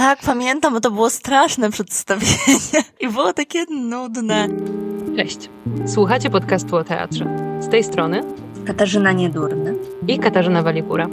Tak, pamiętam, bo to było straszne przedstawienie i było takie nudne. Cześć. Słuchacie podcastu o teatrze. Z tej strony Katarzyna Niedurny. i Katarzyna Waligura.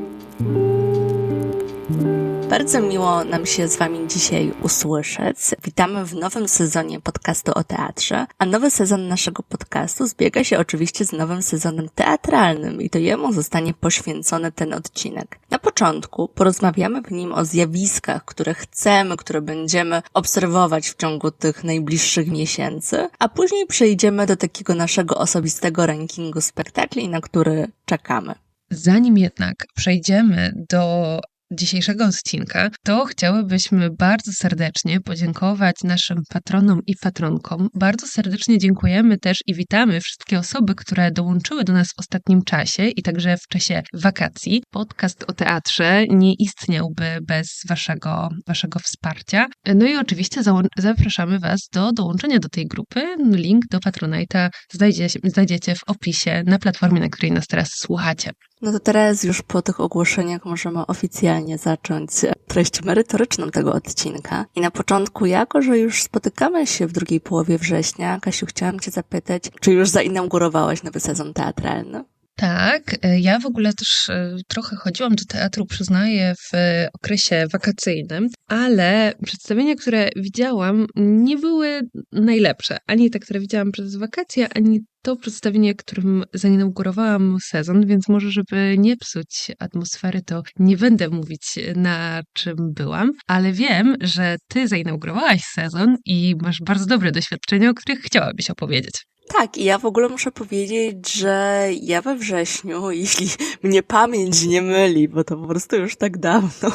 Bardzo miło nam się z Wami dzisiaj usłyszeć. Witamy w nowym sezonie podcastu o teatrze, a nowy sezon naszego podcastu zbiega się oczywiście z nowym sezonem teatralnym i to jemu zostanie poświęcony ten odcinek. Na początku porozmawiamy w nim o zjawiskach, które chcemy, które będziemy obserwować w ciągu tych najbliższych miesięcy, a później przejdziemy do takiego naszego osobistego rankingu spektakli, na który czekamy. Zanim jednak przejdziemy do dzisiejszego odcinka, to chciałybyśmy bardzo serdecznie podziękować naszym patronom i patronkom. Bardzo serdecznie dziękujemy też i witamy wszystkie osoby, które dołączyły do nas w ostatnim czasie i także w czasie wakacji. Podcast o teatrze nie istniałby bez waszego, waszego wsparcia. No i oczywiście zapraszamy was do dołączenia do tej grupy. Link do Patronite'a znajdziecie, znajdziecie w opisie na platformie, na której nas teraz słuchacie. No to teraz już po tych ogłoszeniach możemy oficjalnie zacząć treść merytoryczną tego odcinka. I na początku, jako że już spotykamy się w drugiej połowie września, Kasiu, chciałam Cię zapytać, czy już zainaugurowałaś nowy sezon teatralny? Tak, e, ja w ogóle też e, trochę chodziłam do teatru, przyznaję, w okresie wakacyjnym, ale przedstawienia, które widziałam, nie były najlepsze. Ani te, które widziałam przez wakacje, ani to przedstawienie, którym zainaugurowałam sezon, więc może, żeby nie psuć atmosfery, to nie będę mówić, na czym byłam, ale wiem, że ty zainaugurowałaś sezon i masz bardzo dobre doświadczenia, o których chciałabyś opowiedzieć. Tak, i ja w ogóle muszę powiedzieć, że ja we wrześniu, jeśli mnie pamięć nie myli, bo to po prostu już tak dawno,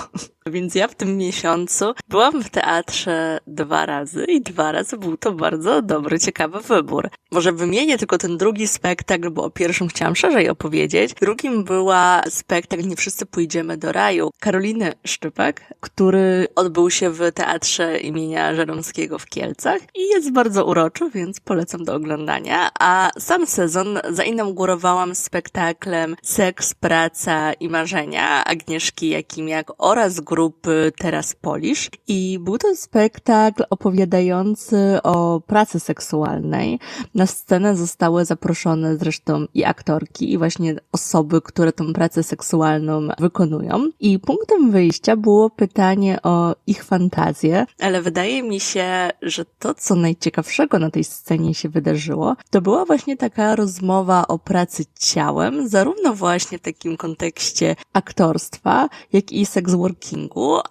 więc ja w tym miesiącu byłam w teatrze dwa razy i dwa razy był to bardzo dobry, ciekawy wybór. Może wymienię tylko ten drugi spektakl, bo o pierwszym chciałam szerzej opowiedzieć. Drugim była spektakl Nie wszyscy pójdziemy do raju Karoliny Szczypek, który odbył się w teatrze imienia Żeromskiego w Kielcach i jest bardzo uroczy, więc polecam do oglądania a sam sezon zainaugurowałam spektaklem Seks, Praca i Marzenia Agnieszki Jakimiak oraz grupy Teraz Polisz i był to spektakl opowiadający o pracy seksualnej. Na scenę zostały zaproszone zresztą i aktorki i właśnie osoby, które tą pracę seksualną wykonują. I punktem wyjścia było pytanie o ich fantazję, ale wydaje mi się, że to, co najciekawszego na tej scenie się wydarzyło, to była właśnie taka rozmowa o pracy ciałem, zarówno właśnie w takim kontekście aktorstwa, jak i sex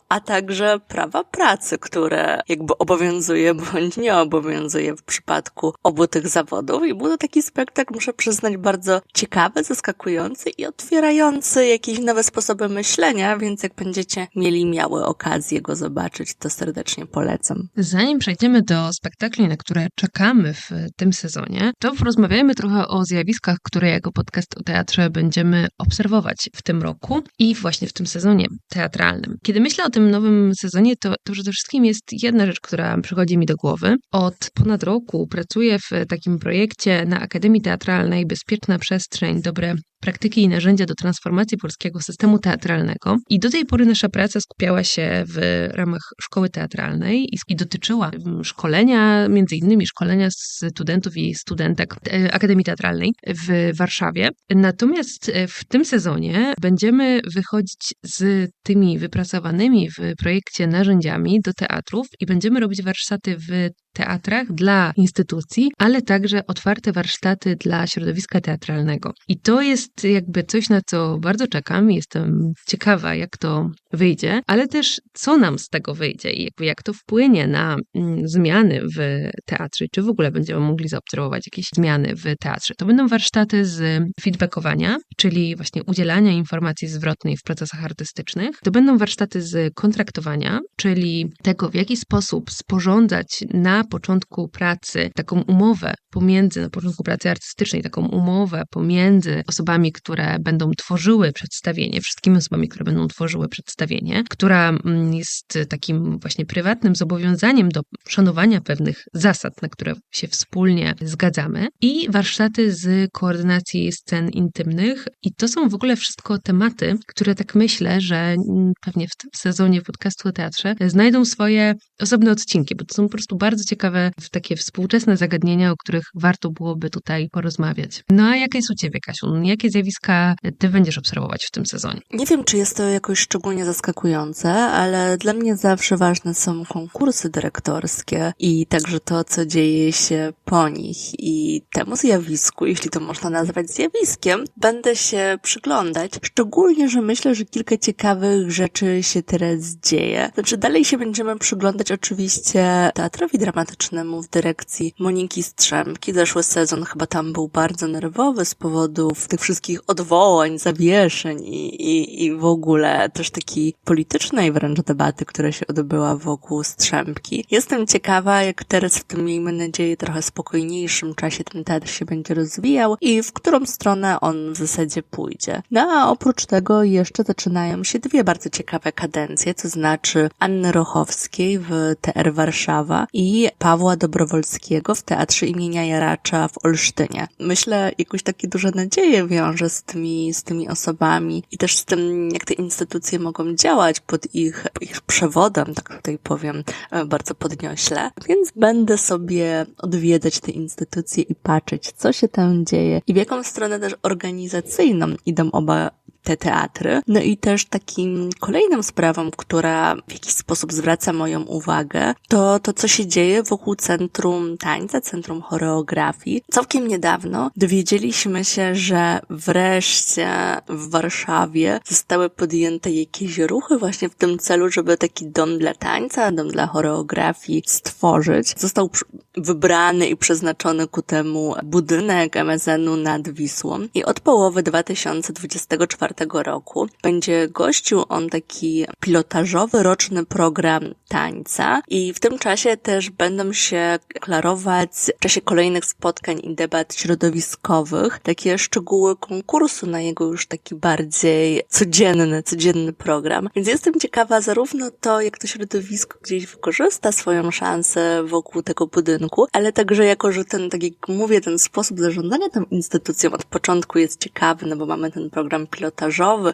a także prawa pracy, które jakby obowiązuje bądź nie obowiązuje w przypadku obu tych zawodów. I był to taki spektakl, muszę przyznać, bardzo ciekawy, zaskakujący i otwierający jakieś nowe sposoby myślenia, więc jak będziecie mieli miały okazję go zobaczyć, to serdecznie polecam. Zanim przejdziemy do spektakli, na które czekamy w tym sezonie, to porozmawiajmy trochę o zjawiskach, które jako podcast o teatrze będziemy obserwować w tym roku i właśnie w tym sezonie teatralnym. Kiedy myślę o tym nowym sezonie, to, to przede wszystkim jest jedna rzecz, która przychodzi mi do głowy. Od ponad roku pracuję w takim projekcie na Akademii Teatralnej Bezpieczna Przestrzeń, Dobre praktyki i narzędzia do transformacji polskiego systemu teatralnego. I do tej pory nasza praca skupiała się w ramach szkoły teatralnej i dotyczyła szkolenia, między innymi szkolenia studentów i studentek e, Akademii Teatralnej w Warszawie. Natomiast e, w tym sezonie będziemy wychodzić z tymi wypracowanymi w projekcie narzędziami do teatrów i będziemy robić warsztaty w teatrach dla instytucji, ale także otwarte warsztaty dla środowiska teatralnego. I to jest jakby coś, na co bardzo czekam. Jestem ciekawa, jak to wyjdzie, ale też co nam z tego wyjdzie i jak to wpłynie na mm, zmiany w teatrze, czy w ogóle będziemy mogli zaobserwować jakieś zmiany w teatrze. To będą warsztaty z feedbackowania, czyli właśnie udzielania informacji zwrotnej w procesach artystycznych. To będą warsztaty z kontraktowania, czyli tego, w jaki sposób sporządzać na początku pracy taką umowę pomiędzy, na początku pracy artystycznej, taką umowę pomiędzy osobami, które będą tworzyły przedstawienie, wszystkimi osobami, które będą tworzyły przedstawienie, przedstawienie, która mm, jest takim właśnie prywatnym zobowiązaniem do szanowania pewnych zasad, na które się wspólnie zgadzamy, i warsztaty z koordynacji scen intymnych. I to są w ogóle wszystko tematy, które tak myślę, że mm, pewnie w tym sezonie podcastu o teatrze znajdą swoje osobne odcinki, bo to są po prostu bardzo ciekawe, takie współczesne zagadnienia, o których warto byłoby tutaj porozmawiać. No a jakie jest u Ciebie, Kasiu? Jakie zjawiska Ty będziesz obserwować w tym sezonie? Nie wiem, czy jest to jakoś szczególnie zaskakujące, ale dla mnie zawsze ważne są konkursy dyrektorskie i także to, co dzieje się po nich. I temu zjawisku, jeśli to można nazwać zjawiskiem, będę się przyglądać. Szczególnie, że myślę, że kilka ciekawych rzeczy się teraz dzieje. Znaczy, dalej się będziemy przyglądać oczywiście teatrowi dramatycznemu w dyrekcji Moniki Strzemki. Zeszły sezon chyba tam był bardzo nerwowy z powodów tych wszystkich odwołań, zawieszeń i, i, i w ogóle też takiej politycznej wręcz debaty, która się odbyła wokół Strzemki. Jestem ciekawa, jak teraz w tym, miejmy nadzieję, trochę spokojniejszym czasie ten teatr się będzie rozwijał i w którą stronę on w zasadzie pójdzie. No a oprócz tego jeszcze zaczynają się dwie bardzo ciekawe kadencje, to znaczy Anny Rochowskiej w TR Warszawa i Pawła Dobrowolskiego w Teatrze imienia Jaracza w Olsztynie. Myślę, jakoś takie duże nadzieje wiąże z tymi, z tymi osobami i też z tym, jak te instytucje mogą działać pod ich, ich przewodem, tak tutaj powiem e, bardzo podniośle. Więc będę sobie odwiedzać te instytucje i patrzeć, co się tam dzieje i w jaką stronę też organizacyjną idą oba te teatry. No i też takim kolejną sprawą, która w jakiś sposób zwraca moją uwagę, to to, co się dzieje wokół Centrum Tańca, Centrum Choreografii. Całkiem niedawno dowiedzieliśmy się, że wreszcie w Warszawie zostały podjęte jakieś ruchy właśnie w tym celu, żeby taki dom dla tańca, dom dla choreografii stworzyć. Został wybrany i przeznaczony ku temu budynek MSN-u nad Wisłą i od połowy 2024 roku będzie gościł on taki pilotażowy roczny program tańca i w tym czasie też będą się klarować w czasie kolejnych spotkań i debat środowiskowych takie szczegóły konkursu na jego już taki bardziej codzienny, codzienny program. Więc jestem ciekawa zarówno to, jak to środowisko gdzieś wykorzysta swoją szansę wokół tego budynku, ale także jako, że ten, tak jak mówię, ten sposób zarządzania tą instytucją od początku jest ciekawy, no bo mamy ten program pilotażowy,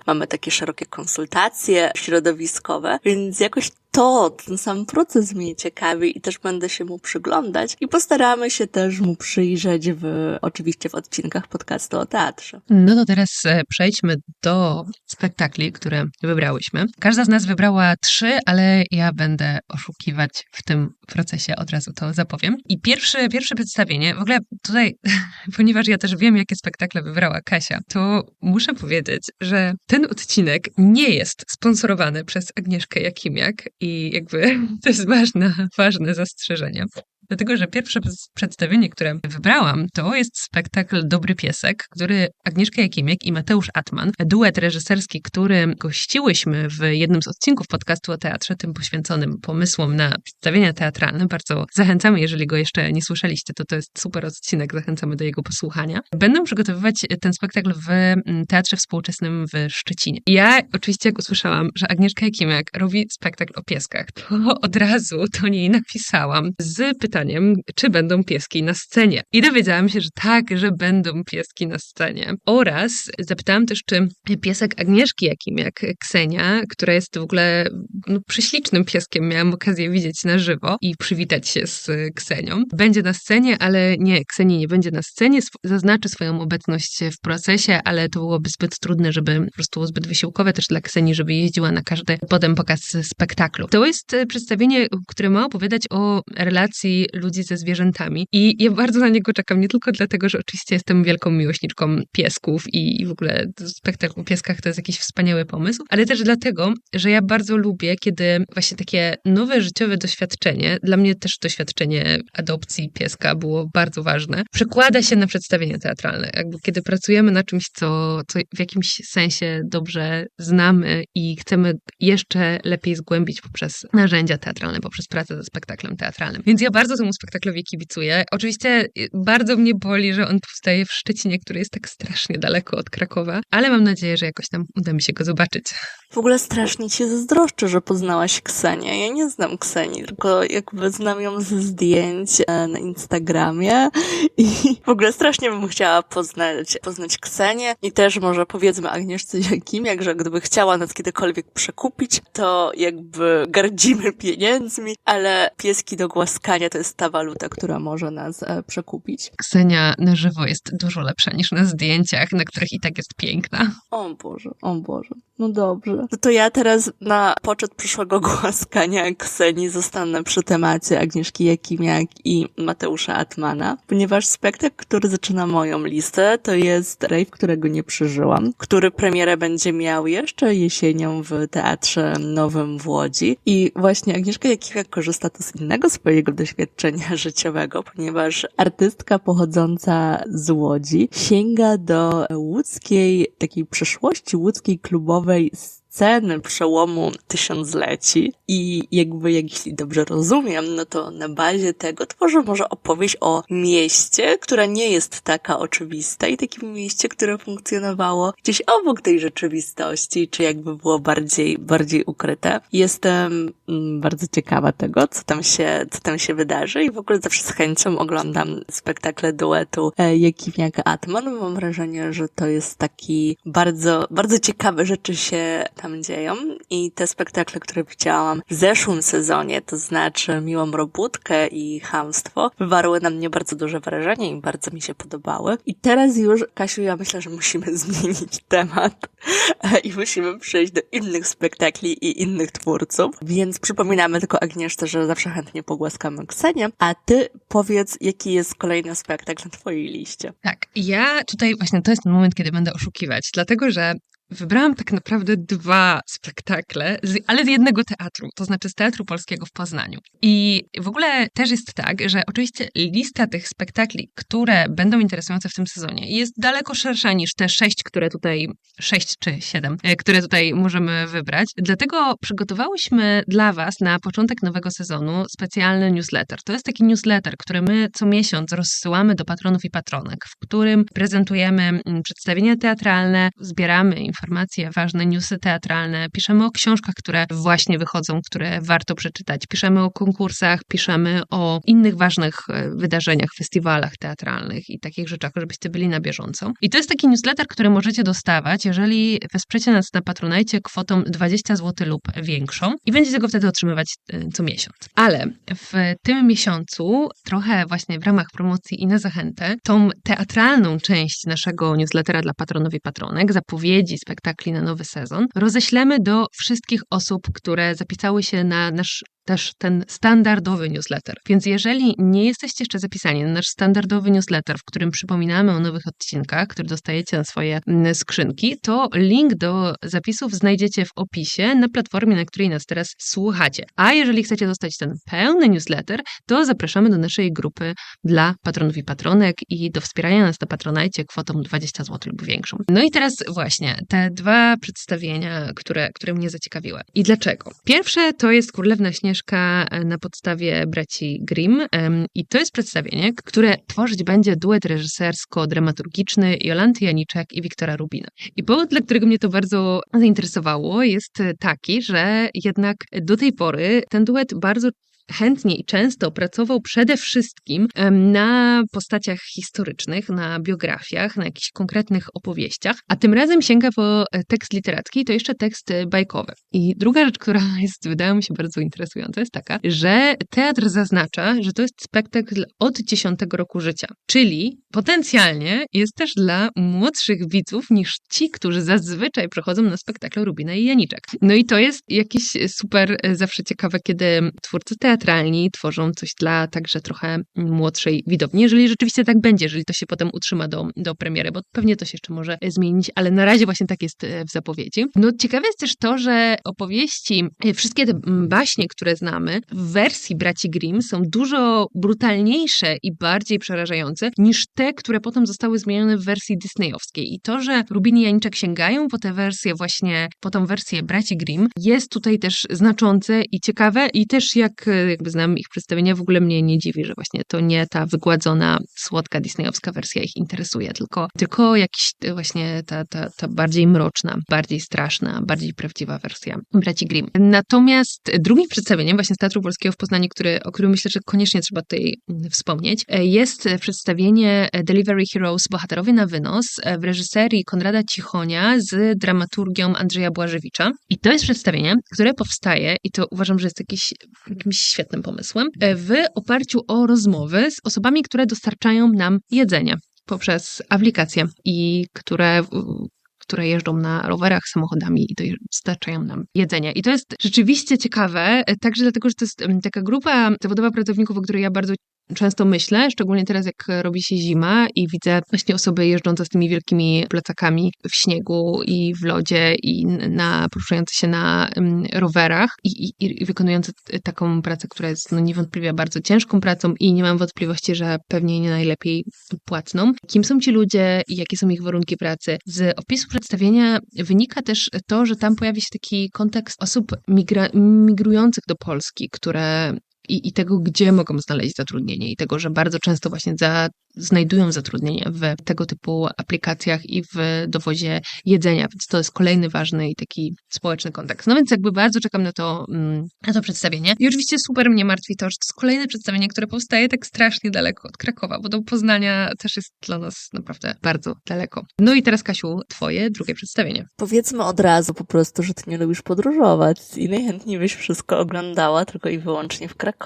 mamy takie szerokie konsultacje środowiskowe, więc jakoś to, ten sam proces mnie ciekawi i też będę się mu przyglądać i postaramy się też mu przyjrzeć w, oczywiście w odcinkach podcastu o teatrze. No to teraz e, przejdźmy do spektakli, które wybrałyśmy. Każda z nas wybrała trzy, ale ja będę oszukiwać w tym procesie, od razu to zapowiem. I pierwsze, pierwsze przedstawienie, w ogóle tutaj, ponieważ ja też wiem, jakie spektakle wybrała Kasia, to muszę powiedzieć, że ten odcinek nie jest sponsorowany przez Agnieszkę Jakimiak i jakby to jest ważne, ważne zastrzeżenie. Dlatego, że pierwsze przedstawienie, które wybrałam, to jest spektakl Dobry Piesek, który Agnieszka Jakimiek i Mateusz Atman, duet reżyserski, który gościłyśmy w jednym z odcinków podcastu o teatrze, tym poświęconym pomysłom na przedstawienia teatralne. Bardzo zachęcamy, jeżeli go jeszcze nie słyszeliście, to to jest super odcinek, zachęcamy do jego posłuchania. Będą przygotowywać ten spektakl w mm, Teatrze Współczesnym w Szczecinie. Ja oczywiście, jak usłyszałam, że Agnieszka Jakimiak robi spektakl o pieskach, to od razu do niej napisałam z pytaniem, pytaniem, czy będą pieski na scenie. I dowiedziałam się, że tak, że będą pieski na scenie. Oraz zapytałam też, czy piesek Agnieszki, jakim jak Ksenia, która jest w ogóle no, prześlicznym pieskiem, miałam okazję widzieć na żywo i przywitać się z Ksenią. Będzie na scenie, ale nie, Kseni nie będzie na scenie, zaznaczy swoją obecność w procesie, ale to byłoby zbyt trudne, żeby po prostu zbyt wysiłkowe też dla Kseni, żeby jeździła na każdy potem pokaz spektaklu. To jest przedstawienie, które ma opowiadać o relacji ludzi ze zwierzętami. I ja bardzo na niego czekam, nie tylko dlatego, że oczywiście jestem wielką miłośniczką piesków i w ogóle spektakl o pieskach to jest jakiś wspaniały pomysł, ale też dlatego, że ja bardzo lubię, kiedy właśnie takie nowe życiowe doświadczenie, dla mnie też doświadczenie adopcji pieska było bardzo ważne, przekłada się na przedstawienie teatralne. Jakby kiedy pracujemy na czymś, co, co w jakimś sensie dobrze znamy i chcemy jeszcze lepiej zgłębić poprzez narzędzia teatralne, poprzez pracę ze spektaklem teatralnym. Więc ja bardzo temu spektaklowi kibicuję. Oczywiście y, bardzo mnie boli, że on powstaje w Szczecinie, który jest tak strasznie daleko od Krakowa, ale mam nadzieję, że jakoś tam uda mi się go zobaczyć. W ogóle strasznie ci zazdroszczę, że poznałaś Ksenię. Ja nie znam Ksenii, tylko jakby znam ją ze zdjęć e, na Instagramie i w ogóle strasznie bym chciała poznać, poznać Ksenię i też może powiedzmy Agnieszce Jakimiak, że gdyby chciała nas kiedykolwiek przekupić, to jakby gardzimy pieniędzmi, ale pieski do głaskania to jest ta waluta, która może nas e, przekupić. Ksenia na żywo jest dużo lepsza niż na zdjęciach, na których i tak jest piękna. O Boże, o Boże. No dobrze. No to ja teraz na poczet przyszłego głaskania Ksenii zostanę przy temacie Agnieszki Jakimiak i Mateusza Atmana, ponieważ spektakl, który zaczyna moją listę, to jest rave, którego nie przeżyłam, który premierę będzie miał jeszcze jesienią w Teatrze Nowym w Łodzi. I właśnie Agnieszka Jakimiak korzysta tu z innego swojego doświadczenia życiowego, ponieważ artystka pochodząca z Łodzi sięga do łódzkiej, takiej przeszłości łódzkiej klubowej sceny przełomu tysiącleci i jakby, jeśli dobrze rozumiem, no to na bazie tego tworzy może opowieść o mieście, która nie jest taka oczywista i takim mieście, które funkcjonowało gdzieś obok tej rzeczywistości, czy jakby było bardziej, bardziej ukryte. Jestem bardzo ciekawa tego, co tam się, co tam się wydarzy i w ogóle zawsze z chęcią oglądam spektakle duetu e, Jakimiaka Atman. Mam wrażenie, że to jest taki bardzo, bardzo ciekawe rzeczy się tam dzieją i te spektakle, które widziałam w zeszłym sezonie, to znaczy Miłą Robótkę i Hamstwo, wywarły na mnie bardzo duże wrażenie i bardzo mi się podobały. I teraz już, Kasiu, ja myślę, że musimy zmienić temat i musimy przejść do innych spektakli i innych twórców, więc przypominamy tylko Agnieszce, że zawsze chętnie pogłaskamy Ksenię, a ty powiedz, jaki jest kolejny spektakl na twojej liście. Tak, ja tutaj właśnie to jest ten moment, kiedy będę oszukiwać, dlatego że Wybrałam tak naprawdę dwa spektakle, ale z jednego teatru, to znaczy z Teatru Polskiego w Poznaniu. I w ogóle też jest tak, że oczywiście lista tych spektakli, które będą interesujące w tym sezonie, jest daleko szersza niż te sześć, które tutaj, sześć czy siedem, e, które tutaj możemy wybrać. Dlatego przygotowałyśmy dla Was na początek nowego sezonu specjalny newsletter. To jest taki newsletter, który my co miesiąc rozsyłamy do patronów i patronek, w którym prezentujemy mm, przedstawienia teatralne, zbieramy informacje, informacje, ważne newsy teatralne, piszemy o książkach, które właśnie wychodzą, które warto przeczytać, piszemy o konkursach, piszemy o innych ważnych e, wydarzeniach, festiwalach teatralnych i takich rzeczach, żebyście byli na bieżąco. I to jest taki newsletter, który możecie dostawać, jeżeli wesprzecie nas na Patronajcie kwotą 20 zł lub większą i będziecie go wtedy otrzymywać e, co miesiąc. Ale w tym miesiącu, trochę właśnie w ramach promocji i na zachętę, tą teatralną część naszego newslettera dla patronów i patronek, zapowiedzi, spektakli na nowy sezon, roześlemy do wszystkich osób, które zapisały się na nasz też ten standardowy newsletter. Więc jeżeli nie jesteście jeszcze zapisani na nasz standardowy newsletter, w którym przypominamy o nowych odcinkach, które dostajecie na swoje mm, skrzynki, to link do zapisów znajdziecie w opisie na platformie, na której nas teraz słuchacie. A jeżeli chcecie dostać ten pełny newsletter, to zapraszamy do naszej grupy dla patronów i patronek i do wspierania nas na Patronajcie kwotą 20 zł lub większą. No i teraz właśnie te dwa przedstawienia, które, które mnie zaciekawiły. I dlaczego? Pierwsze to jest Królewna Śnieżna E, na podstawie braci Grimm i to jest przedstawienie, które tworzyć będzie duet reżysersko-dramaturgiczny Jolanty Janiczek i Wiktora Rubina. I powód, dla którego mnie to bardzo zainteresowało jest taki, że jednak do tej pory ten duet bardzo chętnie i często pracował przede wszystkim na postaciach historycznych, na biografiach, na jakichś konkretnych opowieściach, a tym razem sięga po e, tekst literacki, to jeszcze tekst bajkowy. I druga rzecz, która jest, wydaje mi się bardzo interesująca, jest taka, że teatr zaznacza, że to jest spektakl od dziesiątego roku życia, czyli potencjalnie jest też dla młodszych widzów niż ci, którzy zazwyczaj przychodzą na spektakle Rubina i Janiczek. No i to jest jakieś super e, zawsze ciekawe, kiedy twórcy teatru teatralni tworzą coś dla także trochę młodszej widowni. Jeżeli rzeczywiście tak będzie, jeżeli to się potem utrzyma do, do premiery, bo pewnie to się jeszcze może zmienić, ale na razie właśnie tak jest e, w zapowiedzi. No ciekawe jest też to, że opowieści, e, wszystkie te baśnie, które znamy w wersji braci Grimm są dużo brutalniejsze i bardziej przerażające niż te, które potem zostały zmienione w wersji disneyowskiej. I to, że Rubin i Janiczek sięgają po tę wersję właśnie, po tą wersję braci Grimm jest tutaj też znaczące i ciekawe i też jak e, jakby znam ich przedstawienia, w ogóle mnie nie dziwi, że właśnie to nie ta wygładzona, słodka disneyowska wersja ich interesuje, tylko, tylko jakiś właśnie ta, ta, ta bardziej mroczna, bardziej straszna, bardziej prawdziwa wersja braci Grimm. Natomiast drugim przedstawieniem właśnie z Teatru Polskiego w Poznaniu, który, o którym myślę, że koniecznie trzeba tutaj wspomnieć, jest przedstawienie Delivery Heroes Bohaterowie na wynos w reżyserii Konrada Cichonia z dramaturgią Andrzeja Błażewicza. I to jest przedstawienie, które powstaje, i to uważam, że jest jakiś, jakimś świetnym pomysłem, w oparciu o rozmowy z osobami, które dostarczają nam jedzenie poprzez aplikacje i które które jeżdżą na rowerach, samochodami i dostarczają nam jedzenie. I to jest rzeczywiście ciekawe, także dlatego, że to jest taka grupa zawodowa pracowników, o której ja bardzo często myślę, szczególnie teraz jak robi się zima i widzę właśnie osoby jeżdżące z tymi wielkimi plecakami w śniegu i w lodzie i na, poruszające się na um, rowerach i, i, i, wykonujące taką pracę, która jest no, niewątpliwie bardzo ciężką pracą i nie mam wątpliwości, że pewnie nie najlepiej płatną. Kim są ci ludzie i jakie są ich warunki pracy? Z opisu przedstawienia wynika też to, że tam pojawi się taki kontekst osób migra migrujących do Polski, które i, i tego, gdzie mogą znaleźć zatrudnienie, i tego, że bardzo często właśnie za, znajdują zatrudnienie w tego typu aplikacjach i w dowozie jedzenia, więc to jest kolejny ważny i taki społeczny kontekst. No więc jakby bardzo czekam na to, mm, na to przedstawienie. I oczywiście super mnie martwi to, że to jest kolejne przedstawienie, które powstaje tak strasznie daleko od Krakowa, bo do Poznania też jest dla nas naprawdę bardzo daleko. No i teraz, Kasiu, twoje drugie przedstawienie. Powiedzmy od razu po prostu, że ty nie lubisz podróżować i najchętniej byś wszystko oglądała tylko i wyłącznie w Krakowie.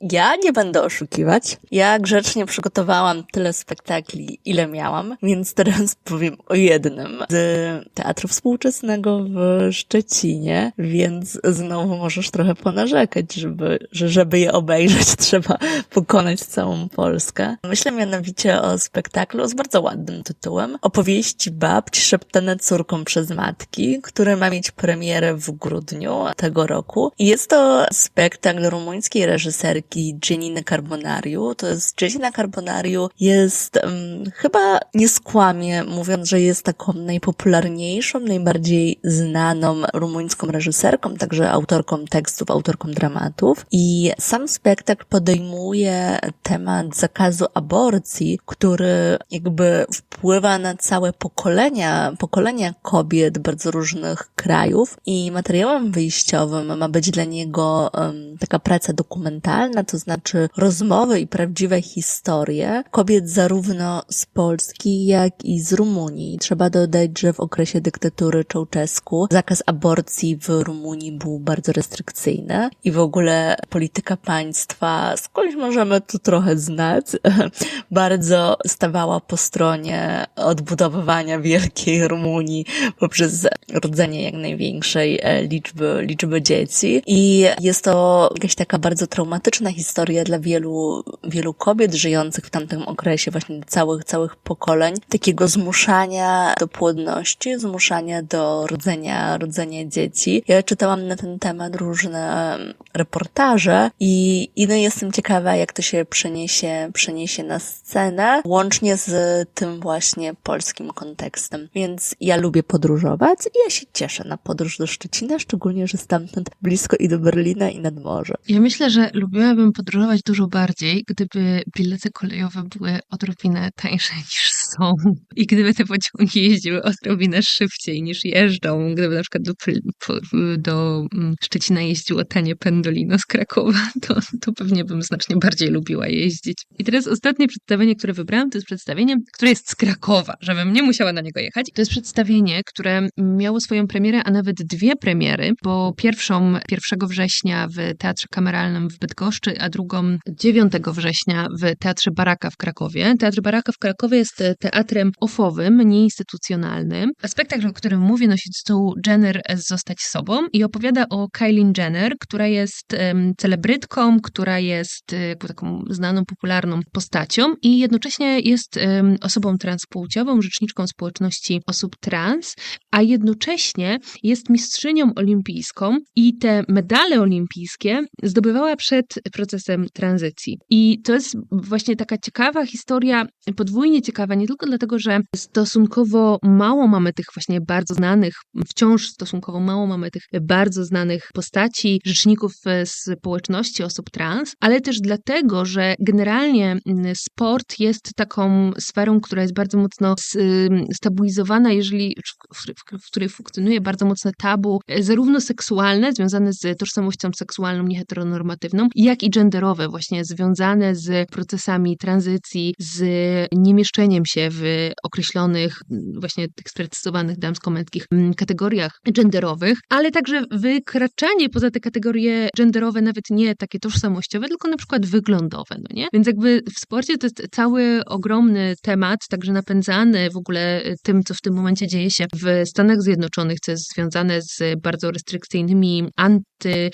Ja nie będę oszukiwać. Ja grzecznie przygotowałam tyle spektakli, ile miałam, więc teraz powiem o jednym. Z Teatru Współczesnego w Szczecinie, więc znowu możesz trochę ponarzekać, żeby, że żeby je obejrzeć, trzeba pokonać całą Polskę. Myślę mianowicie o spektaklu z bardzo ładnym tytułem. Opowieści babci szeptane córką przez matki, który ma mieć premierę w grudniu tego roku. I jest to spektakl rumuńskiej reżyserki Gianniny Carbonariu. To jest Giannina Carbonariu jest um, chyba nie skłamie, mówiąc, że jest taką najpopularniejszą, najbardziej znaną rumuńską reżyserką, także autorką tekstów, autorką dramatów. I sam spektakl podejmuje temat zakazu aborcji, który jakby wpływa na całe pokolenia, pokolenia kobiet bardzo różnych krajów i materiałem wyjściowym ma być dla niego um, taka praca dokumentalna, to znaczy rozmowy i prawdziwe historie kobiet zarówno z Polski, jak i z Rumunii. Trzeba dodać, że w okresie dyktatury Czałczesku zakaz aborcji w Rumunii był bardzo restrykcyjny i w ogóle polityka państwa, skądś możemy to trochę znać, bardzo stawała po stronie odbudowywania wielkiej Rumunii poprzez rodzenie jak największej e, liczby, liczby dzieci. I jest to jakaś taka bardzo traumatyczna historia dla wielu, wielu kobiet żyjących w tamtym okresie właśnie całych, całych pokoleń, takiego zmuszania do płodności, zmuszania do rodzenia, rodzenia dzieci. Ja czytałam na ten temat różne reportaże i, i no jestem ciekawa, jak to się przeniesie, przeniesie na scenę, łącznie z tym właśnie polskim kontekstem. Więc ja lubię podróżować i ja się cieszę na podróż do Szczecina, szczególnie, że stamtąd blisko i do Berlina i nad morze. Ja myślę, że lubiłabym podróżować dużo bardziej, gdyby bilety kolejowe były odrobinę tańsze niż są i gdyby te pociągi jeździły odrobinę szybciej niż jeżdżą, gdyby na przykład do, do mm, Szczecina jeździło tanie pendolino z Krakowa, to, to pewnie bym znacznie bardziej lubiła jeździć. I teraz ostatnie przedstawienie, które wybrałam, to jest przedstawienie, które jest z Krakowa, żebym nie musiała na niego jechać. To jest przedstawienie, które miało swoją premierę, a nawet dwie premiery, bo pierwszą 1 września w Teatrze Kameralnym w Bydgoszczy, a drugą 9 września w Teatrze Baraka w Krakowie. Teatr Baraka w Krakowie jest e, teatrem ofowym, nieinstytucjonalnym. Spektakl, o którym mówię, nosi tytuł Jenner Zostać sobą i opowiada o Kylie Jenner, która jest um, celebrytką, która jest um, taką znaną, popularną postacią i jednocześnie jest um, osobą transpłciową, rzeczniczką społeczności osób trans, a jednocześnie jest mistrzynią olimpijską i te medale olimpijskie zdobywała przed procesem tranzycji. I to jest właśnie taka ciekawa historia, podwójnie ciekawa, nie nie tylko dlatego, że stosunkowo mało mamy tych właśnie bardzo znanych, wciąż stosunkowo mało mamy tych bardzo znanych postaci, rzeczników e, społeczności osób trans, ale też dlatego, że generalnie sport jest taką sferą, która jest bardzo mocno stabilizowana, jeżeli w której funkcjonuje bardzo mocne tabu, e, zarówno seksualne, związane z tożsamością seksualną nieheteronormatywną, jak i genderowe, właśnie związane z procesami tranzycji, z niemieszczeniem się w określonych, właśnie tych sprecyzowanych damsko-męskich kategoriach genderowych, ale także wykraczanie poza te kategorie genderowe, nawet nie takie tożsamościowe, tylko na przykład wyglądowe, no nie? Więc jakby w sporcie to jest cały ogromny temat, także napędzany w ogóle tym, co w tym momencie dzieje się w Stanach Zjednoczonych, co jest związane z bardzo restrykcyjnymi anty,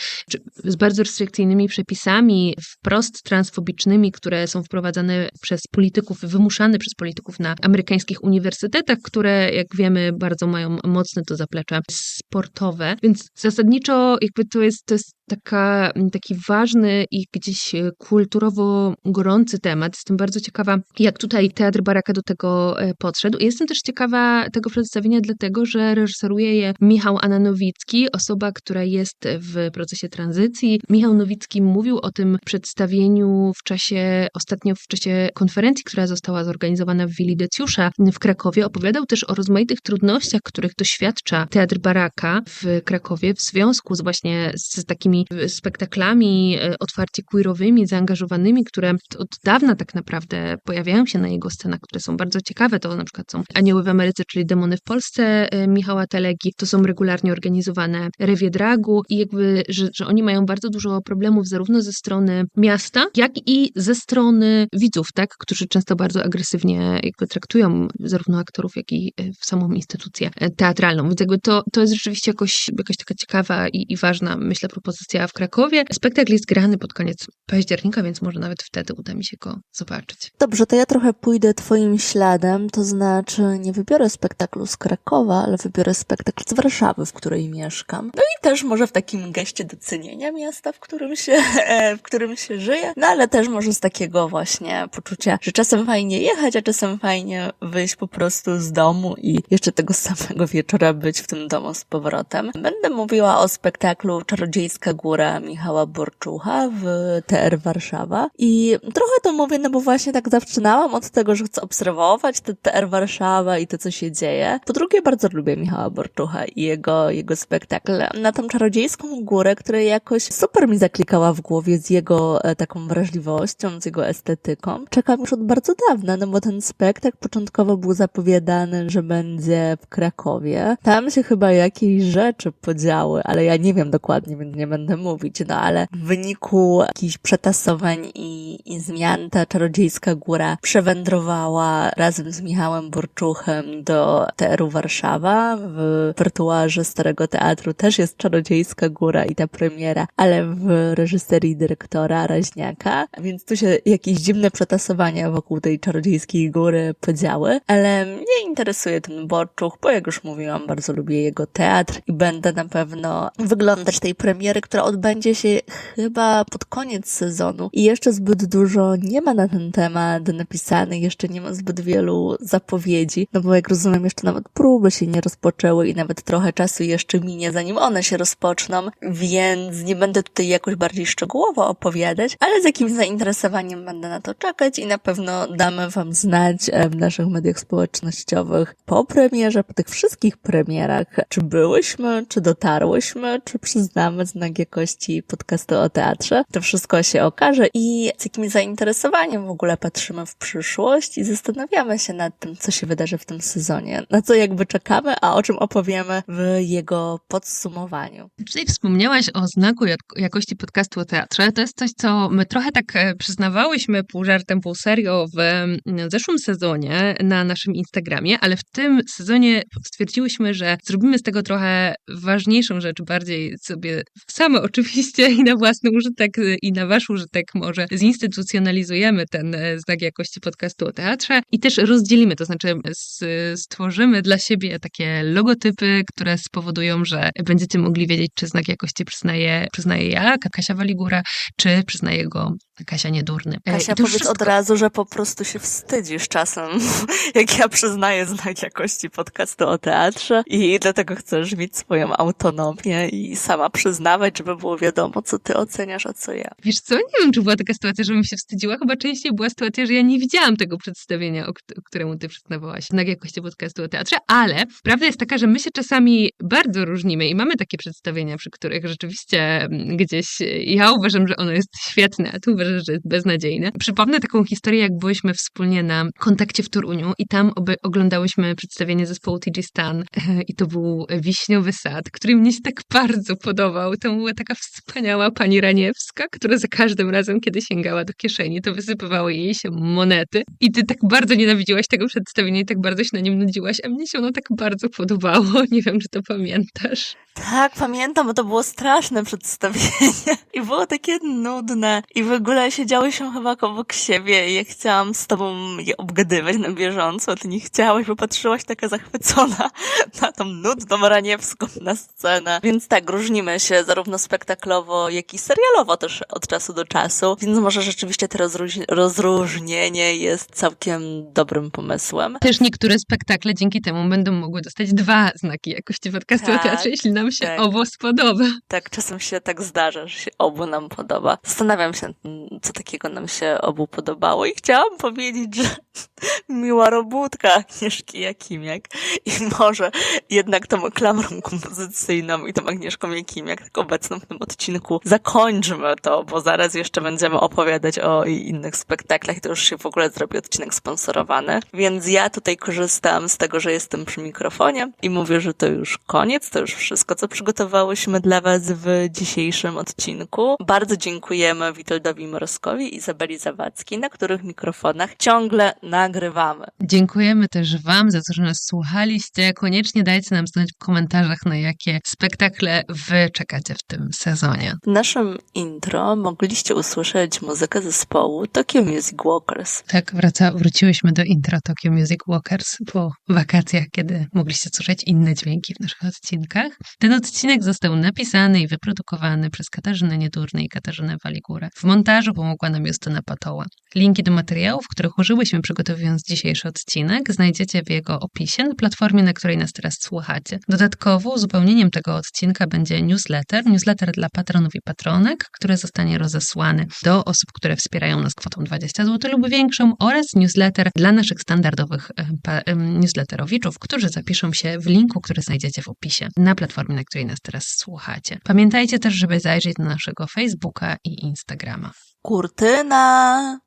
z bardzo restrykcyjnymi przepisami wprost transfobicznymi, które są wprowadzane przez polityków, wymuszane przez polityków na amerykańskich uniwersytetach, które, jak wiemy, bardzo mają mocne to zaplecze sportowe. Więc zasadniczo jakby to jest, to jest taka, taki ważny i gdzieś kulturowo gorący temat. Jestem bardzo ciekawa, jak tutaj Teatr Baraka do tego e, podszedł. Jestem też ciekawa tego przedstawienia, dlatego że reżyseruje je Michał Ananowicki, osoba, która jest w procesie tranzycji. Michał Nowicki mówił o tym przedstawieniu w czasie, ostatnio w czasie konferencji, która została zorganizowana w Willi Decjusza w Krakowie. Opowiadał też o rozmaitych trudnościach, których doświadcza Teatr Baraka w Krakowie w związku z właśnie z takimi spektaklami e, otwarcie queerowymi, zaangażowanymi, które od dawna tak naprawdę pojawiają się na jego scenach, które są bardzo ciekawe. To na przykład są Anioły w Ameryce, czyli Demony w Polsce e, Michała Telegi. To są regularnie organizowane rewie dragu i jakby, że, że oni mają bardzo dużo problemów zarówno ze strony miasta, jak i ze strony widzów, tak, którzy często bardzo agresywnie jakby traktują zarówno aktorów, jak i e, samą instytucję teatralną. Więc jakby to, to jest rzeczywiście jakoś, jakaś taka ciekawa i, i ważna, myślę, propozycja w Krakowie. Spektakl jest grany pod koniec października, więc może nawet wtedy uda mi się go zobaczyć. Dobrze, to ja trochę pójdę twoim śladem, to znaczy nie wybiorę spektaklu z Krakowa, ale wybiorę spektakl z Warszawy, w której mieszkam. No i też może w takim geście docenienia miasta, w którym się, w którym się żyje, no ale też może z takiego właśnie poczucia, że czasem fajnie jechać, a czasem fajnie wyjść po prostu z domu i jeszcze tego samego wieczora być w tym domu z powrotem. Będę mówiła o spektaklu Czarodziejska Góra Michała Borczucha w TR Warszawa i trochę to mówię, no bo właśnie tak zaczynałam od tego, że chcę obserwować te TR Warszawa i to, co się dzieje. Po drugie, bardzo lubię Michała Borczucha i jego, jego spektakl na tą Czarodziejską Górę, która jakoś super mi zaklikała w głowie z jego e, taką wrażliwością, z jego estetyką. Czekam już od bardzo dawna, no bo ten spektakl początkowo był zapowiadany, że będzie w Krakowie. Tam się chyba jakieś rzeczy podziały, ale ja nie wiem dokładnie, więc nie będę mówić, no ale w wyniku jakichś przetasowań i, i zmian ta czarodziejska góra przewędrowała razem z Michałem Burczuchem do TR-u Warszawa. W wertuarze Starego Teatru też jest czarodziejska góra i ta premiera, ale w reżyserii dyrektora Raźniaka, więc tu się jakieś dziwne przetasowania wokół tej czarodziejskiej góry podziały, ale mnie interesuje ten Borczuch, bo jak już mówiłam, bardzo lubię jego teatr i będę na pewno wyglądać tej premiery, która odbędzie się chyba pod koniec sezonu. I jeszcze zbyt dużo nie ma na ten temat napisanych, jeszcze nie ma zbyt wielu zapowiedzi, no bo jak rozumiem, jeszcze nawet próby się nie rozpoczęły i nawet trochę czasu jeszcze minie, zanim one się rozpoczną, więc nie będę tutaj jakoś bardziej szczegółowo opowiadać, ale z jakimś zainteresowaniem będę na to czekać i na pewno damy Wam znać e, w naszych mediach społecznościowych po premierze, po tych wszystkich premierach, czy byłyśmy, czy dotarłyśmy, czy przyznamy znak jakości podcastu o teatrze. To wszystko się okaże i z jakim zainteresowaniem w ogóle patrzymy w przyszłość i zastanawiamy się nad tym, co się wydarzy w tym sezonie, na co jakby czekamy, a o czym opowiemy w jego podsumowaniu. Tutaj wspomniałaś o znaku jakości podcastu o teatrze. To jest coś, co my trochę tak e, przyznawałyśmy pół żartem, pół serio w zeszłym sezonie na naszym Instagramie, ale w tym sezonie stwierdziłyśmy, że zrobimy z tego trochę ważniejszą rzecz, bardziej sobie oczywiście i na własny użytek i na wasz użytek może zinstytucjonalizujemy ten e, znak jakości podcastu o teatrze i też rozdzielimy, to znaczy stworzymy dla siebie takie logotypy, które spowodują, że będziecie mogli wiedzieć, czy znak jakości przyznaje, przyznaje ja, Kasia Waligura, czy przyznaje go Kasia Niedurny. E, Kasia, powiedz od wszystko. razu, że po prostu się wstydzisz czasem, jak ja przyznaję znak jakości podcastu o teatrze i dlatego chcesz mieć swoją autonomię i sama przyznawać, żeby było wiadomo, co ty oceniasz, a co ja. Wiesz co, nie wiem, czy była taka sytuacja, żebym się wstydziła. Chyba częściej była sytuacja, że ja nie widziałam tego przedstawienia, o, kt- któremu ty przyznawałaś, znak jakości podcastu o teatrze, ale prawda jest taka, że my się czasami bardzo różnimy i mamy takie przedstawienia, przy których rzeczywiście mm, gdzieś ja uważam, że ono jest świetne, a ty uważasz, że jest. Przypomnę taką historię, jak byliśmy wspólnie na kontakcie w Toruniu i tam oby oglądałyśmy przedstawienie zespołu TG Stan i to był Wiśniowy Sad, który mnie się tak bardzo podobał. To była taka wspaniała pani Raniewska, która za każdym razem, kiedy sięgała do kieszeni, to wysypywały jej się monety. I ty tak bardzo nienawidziłaś tego przedstawienia i tak bardzo się na nim nudziłaś, a mnie się ono tak bardzo podobało. Nie wiem, czy to pamiętasz. Tak, pamiętam, bo to było straszne przedstawienie i było takie nudne i w ogóle siedziałyśmy chyba obok siebie i ja chciałam z tobą je obgadywać na bieżąco, ty nie chciałaś, bo patrzyłaś taka zachwycona na tą nudną Raniewską na scenę. Więc tak, różnimy się zarówno spektaklowo, jak i serialowo też od czasu do czasu, więc może rzeczywiście to rozróż- rozróżnienie jest całkiem dobrym pomysłem. Też niektóre spektakle dzięki temu będą mogły dostać dwa znaki jakości podcastu o Tak, teatrze, jeśli nam się tak. obo spodoba. Tak, czasem się tak zdarza, że się obu nam podoba. Zastanawiam się, co takiego nam się obu podobało i chciałam powiedzieć, że miła robótka Agnieszki Jakimiak i może jednak tą klamrą kompozycyjną i tą Agnieszką Jakimiak, tak obecną w tym odcinku, zakończmy to, bo zaraz jeszcze będziemy opowiadać o innych spektaklach i to już się w ogóle zrobi odcinek sponsorowany. Więc ja tutaj korzystam z tego, że jestem przy mikrofonie i mówię, że to już koniec, to już wszystko, co przygotowałyśmy dla Was w dzisiejszym odcinku. Bardzo dziękujemy Witoldowi Moroskowi i Izabeli Zawadzkiej, na których mikrofonach ciągle nagrywamy. Dziękujemy też Wam za to, że nas słuchaliście. Koniecznie dajcie nam znać w komentarzach, na jakie spektakle Wy czekacie w tym sezonie. W naszym intro mogliście usłyszeć muzykę zespołu Tokyo Music Walkers. Tak, wraca, wróciłyśmy do intra Tokyo Music Walkers po wakacjach, kiedy mogliście słyszeć inne dźwięki w naszych odcinkach. Ten odcinek został napisany i wyprodukowany przez Katarzynę Niedurny i Katarzynę Waligurę. W montażu pomogła nam Justyna Patoła. Linki do materiałów, których użyłyśmy przygotowując dzisiejszy odcinek, znajdziecie w jego opisie na platformie, na której nas teraz słuchacie. Dodatkowo uzupełnieniem tego odcinka będzie newsletter, newsletter dla patronów i patronek, który zostanie rozesłany do osób, które wspierają nas kwotą 20 zł lub większą oraz newsletter dla naszych standardowych e, newsletterowiczów, którzy zapiszą się w linku, który znajdziecie w opisie na platformie, na której nas teraz słuchacie. Pamiętajcie też, żeby zajrzeć na naszego Facebooka i Instagrama. Kurtyna!